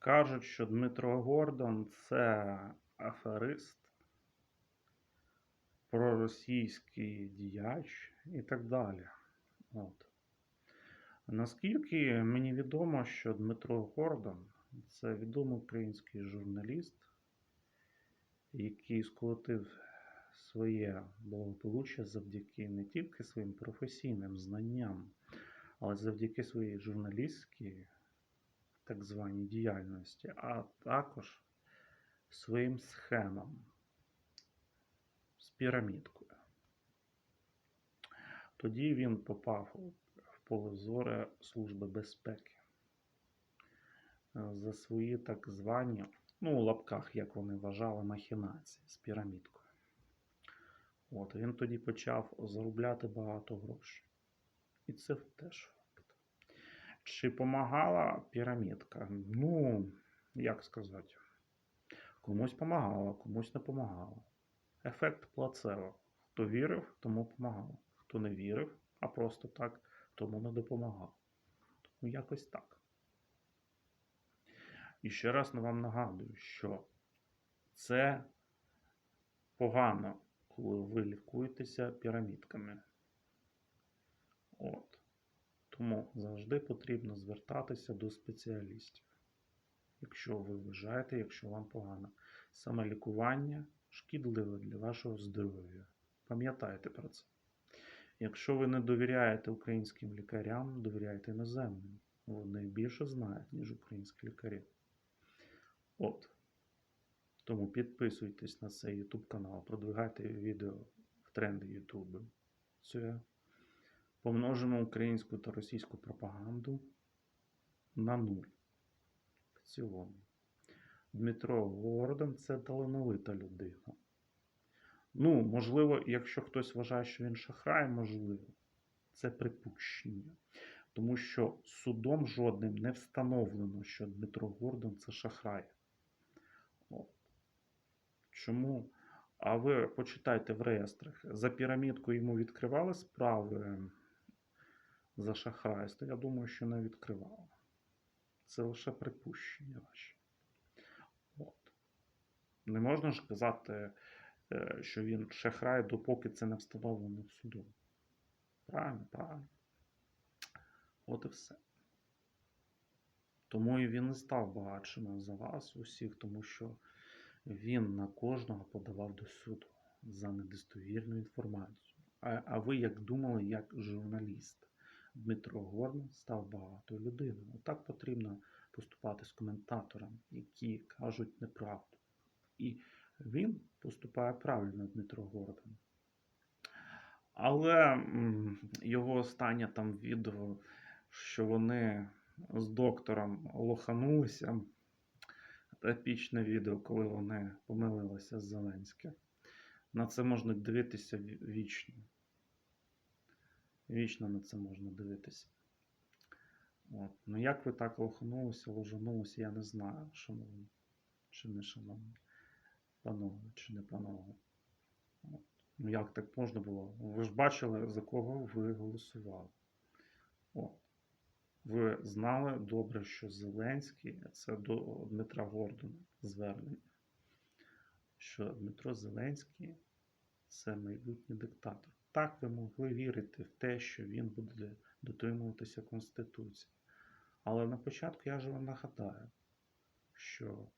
Кажуть, що Дмитро Гордон це аферист, проросійський діяч і так далі. От. Наскільки мені відомо, що Дмитро Гордон це відомий український журналіст, який сколотив своє благополуччя завдяки не тільки своїм професійним знанням, але завдяки своїй журналістській так званій діяльності, а також своїм схемам з пірамідкою. Тоді він попав в поле зору Служби безпеки е, за свої так звані, ну, у лапках, як вони вважали, махінації з пірамідкою. От, він тоді почав заробляти багато грошей. І це теж. Чи помагала пірамідка? Ну, як сказати, комусь помагала, комусь не помагала. Ефект плацебо. Хто вірив, тому помагало. Хто не вірив, а просто так, тому не допомагав. Тому якось так. І ще раз вам нагадую, що це погано, коли ви лікуєтеся пірамідками. От. Тому завжди потрібно звертатися до спеціалістів. Якщо ви вважаєте, якщо вам погано. Саме лікування шкідливе для вашого здоров'я. Пам'ятайте про це. Якщо ви не довіряєте українським лікарям, довіряйте іноземним. Вони більше знають, ніж українські лікарі. От. Тому підписуйтесь на цей YouTube канал, продвигайте відео в тренди YouTube. Це помножимо українську та російську пропаганду на нуль. В цілому. Дмитро Гордон це талановита людина. Ну, можливо, якщо хтось вважає, що він шахрай, можливо, це припущення. Тому що судом жодним не встановлено, що Дмитро Гордон це шахрай. От. Чому? А ви почитайте в реєстрах. За пірамідку йому відкривали справи за шахрайство? Я думаю, що не відкривали. Це лише припущення ваші. От. Не можна ж казати, е, що він шахрай, допоки це не встановлено судом. Правильно, правильно. От і все. Тому і він не став багатшим за вас усіх, тому що він на кожного подавав до суду за недостовірну інформацію. А, а ви як думали, як журналіст? Дмитро Горн став багатою людиною. Отак потрібно поступати з коментаторами, які кажуть неправду. І він поступає правильно, Дмитро Гордон. Але його останнє там відео, що вони з доктором лоханулися. Епічне відео, коли вони помилилися з Зеленським. На це можна дивитися вічно. Вічно на це можна дивитися. От. Ну як ви так лоханулися, ложанулися, я не знаю, шановні чи не шановні. Панове чи не панове. Ну як так можна було? Ви ж бачили, за кого ви голосували. От. Ви знали добре, що Зеленський це до Дмитра Гордона звернення. Що Дмитро Зеленський це майбутній диктатор. Так ви могли вірити в те, що він буде дотримуватися Конституції. Але на початку я ж вам нагадаю, що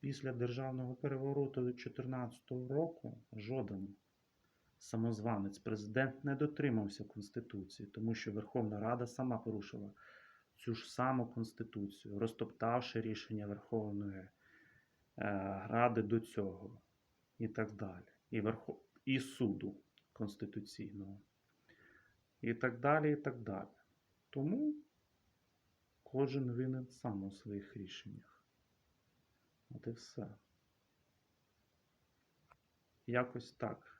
після державного перевороту від 2014 року жоден самозванець президент не дотримався Конституції, тому що Верховна Рада сама порушила цю ж саму Конституцію, розтоптавши рішення Верховної е, Ради до цього і так далі. І, Верхов... і суду Конституційного. І так далі, і так далі. Тому кожен винен сам у своїх рішеннях. От і все. Якось так.